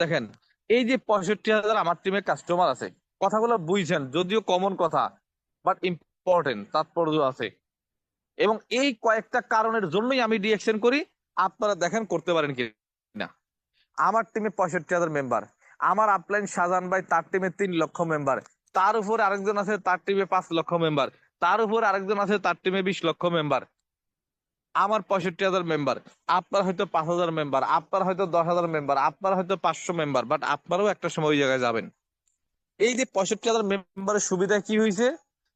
দেখেন, এই যে পঁয়ষট্টি হাজার আমার টিমে কাস্টমার আছে, কথাগুলো বুঝছেন, যদিও কমন কথা বাট ইম্পর্টেন্ট তাৎপর্য আছে। এবং এই কয়েকটা কারণের জন্যই আমি রিয়েকশন করি, আপনারা দেখেন করতে পারেন কি না। আমার টিমে পঁয়ষট্টি হাজার মেম্বার আমার আপলাইন শাহজাহান ভাই তার টিমে তিন লক্ষ মেম্বার তার উপর আরেকজন আছে তার টিমে পাঁচ লক্ষ মেম্বার তার উপর আরেকজন আছে তার টিমে বিশ লক্ষ মেম্বার আমার পঁয়ষট্টি হাজার মেম্বার আপনার হয়তো পাঁচ হাজার মেম্বার আপনার হয়তো দশ হাজার মেম্বার আপনার হয়তো পাঁচশো মেম্বার বাট আপনারও একটা সময় ওই জায়গায় যাবেন। এই যে পঁয়ষট্টি হাজার মেম্বারের সুবিধা কি হয়েছে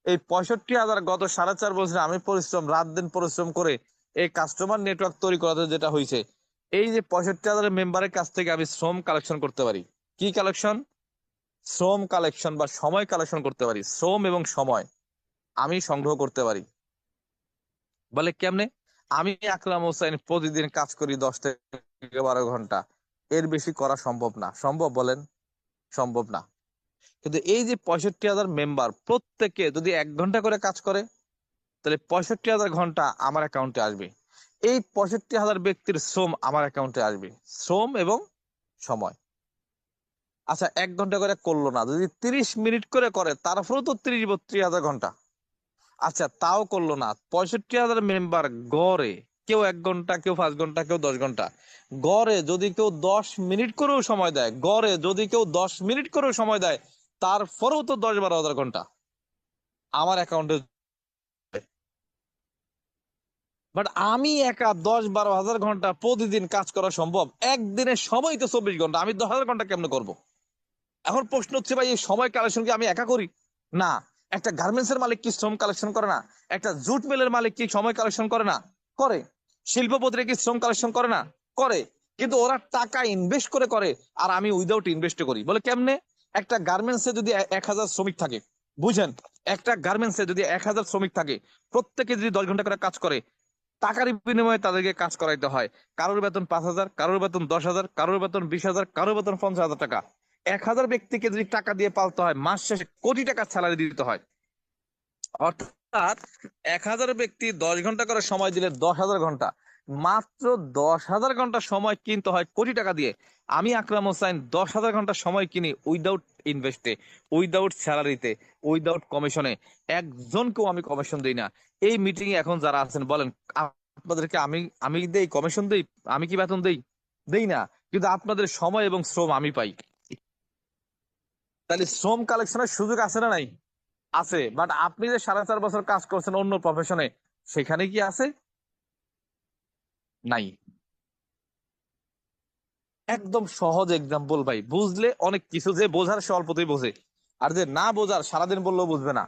এই পঁয়ষট্টি হাজার গত সাড়ে চার বছরে আমি পরিশ্রম, রাত দিন পরিশ্রম করে এই কাস্টমার নেটওয়ার্ক তৈরি করাতে যেটা হয়েছে এই যে পঁয়ষট্টি হাজার মেম্বারের কাছ থেকে আমি শ্রম কালেকশন করতে পারি। কি কালেকশন শ্রম কালেকশন বা সময় কালেকশন করতে পারি। শ্রম এবং সময় আমি সংগ্রহ করতে পারি। বলে কেমনে? আমি আকরাম হোসেন প্রতিদিন কাজ করি দশ থেকে বারো ঘণ্টা। এর বেশি করা সম্ভব না। সম্ভব বলেন? সম্ভব না। কিন্তু এই যে পঁয়ষট্টি হাজার মেম্বার প্রত্যেকে যদি এক ঘণ্টা করে কাজ করে, তাহলে পঁয়ষট্টি হাজার ঘণ্টা আমার অ্যাকাউন্টে আসবে। এই পঁয়ষট্টি হাজার ব্যক্তির শ্রম আমার অ্যাকাউন্টে আসবে। শ্রম এবং সময়। আচ্ছা এক ঘণ্টা করে করল না। যদি তিরিশ মিনিট করে করে তারপরেও তো তিরিশ বত্রিশ হাজার ঘণ্টা। আচ্ছা তাও করল না। পঁয়ষট্টি হাজার মেম্বার গড়ে, কেউ এক ঘণ্টা, কেউ পাঁচ ঘণ্টা, কেউ দশ ঘণ্টা। গড়ে যদি কেউ দশ মিনিট করেও সময় দেয়, গড়ে যদি কেউ দশ মিনিট করেও সময় দেয়, তারপরেও তো দশ বারো হাজার ঘণ্টা। আমার অ্যাকাউন্টে বাট আমি একা দশ বারো হাজার ঘণ্টা প্রতিদিন কাজ করা সম্ভব? একদিনে সময় তো চব্বিশ ঘণ্টা। আমি দশ হাজার ঘণ্টা কেমনে করব? এখন প্রশ্ন হচ্ছে ভাই, এই সময় কালেকশন কি আমি একা করি? না। একটা গার্মেন্টস এর মালিক কি শ্রম কালেকশন করে না? একটা জুট মিলের মালিক কি সময় কালেকশন করে না? করে। শিল্পপতিরা কি শ্রম কালেকশন করে না? করে। কিন্তু ওরা টাকা ইনভেস্ট করে করে, আর আমি উইদাউট ইনভেস্ট করি। বলে কেমনে? একটা গার্মেন্টসে যদি এক হাজার শ্রমিক থাকে, বুঝেন? একটা গার্মেন্টসে যদি এক হাজার শ্রমিক থাকে, প্রত্যেকে যদি দশ ঘণ্টা করে কাজ করে, টাকার বিনিময়ে তাদেরকে কাজ করাইতে হয়। কারোর বেতন পাঁচ হাজার, কারোর বেতন দশ হাজার, কারোর বেতন বিশ হাজার, কারোর বেতন পঞ্চাশ হাজার টাকা। এক হাজার ব্যক্তিকে যদি টাকা দিয়ে পালতে হয়, মাস শেষে কোটি টাকা স্যালারি দিতে হয়। অর্থাৎ এক হাজার ব্যক্তি দশ ঘণ্টা করে সময় দিলে দশ হাজার ঘণ্টা। মাত্র দশ হাজার ঘণ্টা সময় কিনতে হয় কোটি টাকা দিয়ে। আমি আকরাম হোসাইন দশ হাজার ঘণ্টা সময় কিনি উইদাউট ইনভেস্টে উইদাউট স্যালারিতে উইদাউট কমিশনে একজনকেও আমি কমিশন দিই না। এই মিটিং এ এখন যারা আছেন, বলেন, আপনাদেরকে আমি আমি দেই কমিশন দেই, আমি কি বেতন দেই? দেই না। কিন্তু আপনাদের সময় এবং শ্রম আমি পাই। তাহলে শ্রম কালেকশনের সুযোগ আছে না নাই? আছে বাট আপনি যে সাড়ে চার বছর কাজ করছেন অন্য প্রফেশনে সেখানে কি আছে? নাই। একদম সহজ এক্সাম্পল ভাই, বুঝলে অনেক কিছু যে বোঝার সে অল্পতেই বোঝে। আর যে না বোঝার, সারাদিন বললেও বুঝবে না।